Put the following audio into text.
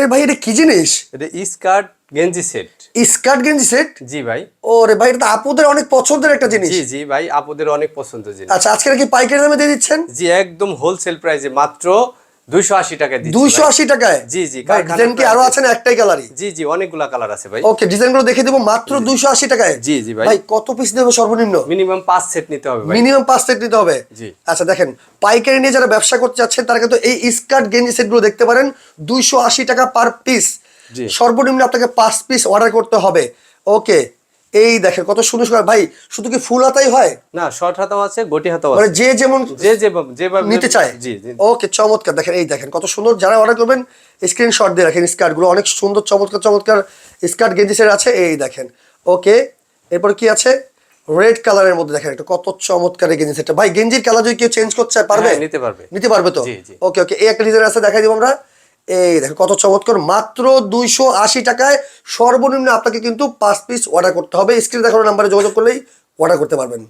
আরে ভাই এটা কি জিনিস? এটা ইস্কার্ট গেঞ্জি সেট। স্কার্ট গেঞ্জি সেট? জি ভাই। ওরে ভাই এটা আপুদের অনেক পছন্দের একটা জিনিস। জি জি ভাই আপুদের অনেক পছন্দের জিনিস। আচ্ছা আজকে কি পাইকারি দামে দিয়ে দিচ্ছেন? জি একদম হোলসেল প্রাইসে মাত্র দুইশো আশি টাকা দুইশো আশি টাকায়? জি, জি, ডিজাইন কি আরও price। আছে না একটাই কালারই জি জি অনেকগুলা কালার আছে ভাই। ওকে ডিজাইনগুলো দেখে দিব মাত্র দুইশো আশি টাকায়? জি, জি ভাই। ভাই কত পিস দেবো সর্বনিম্ন? মিনিমাম পাঁচ সেট নিতে হবে মিনিমাম পাঁচ সেট নিতে হবে? জি। আচ্ছা দেখেন পাইকারি নিয়ে যারা ব্যবসা করতে চাচ্ছেন তারা কিন্তু এই স্কার্ট গেঞ্জি সেটগুলো দেখতে পারেন। দুইশো আশি টাকা পার পিস সর্বনিম্ন আপনাকে পাঁচ পিস অর্ডার করতে হবে। ওকে এই দেখেন কত সুন্দর সুন্দর ভাই শুধু কি ফুল হাতাই হয়? না শর্ট হাতাও আছে গটি হাতাও মানে আছে। যে যেমন যে যেভাবে নিতে চায়। জি ওকে চমৎকার। দেখেন এই দেখেন কত সুন্দর। যারা অর্ডার করবেন স্ক্রিনশট দিয়ে রাখেন স্কার্টগুলো অনেক সুন্দর চমৎকার চমৎকার স্কার্ট গেঞ্জি সেট আছে। এই দেখেন ওকে। এরপর কি আছে? রেড কালারের মধ্যে দেখেন একটা কত চমৎকার গেঞ্জি সেটটা। ভাই গেঞ্জির কালার যদি কেউ চেঞ্জ করতে চায় পারবে? হ্যাঁ, নিতে পারবে। নিতে পারবে তো? জি, জি। ওকে ওকে এই একটা ডিজাইন আছে দেখাই দিব আমরা। এই দেখো কত চমৎকার, মাত্র দুইশো আশি টাকায় সর্বনিম্ন আপনাকে কিন্তু পাঁচ পিস অর্ডার করতে হবে। স্ক্রিনে দেখানো নাম্বারে যোগাযোগ করলেই অর্ডার করতে পারবেন।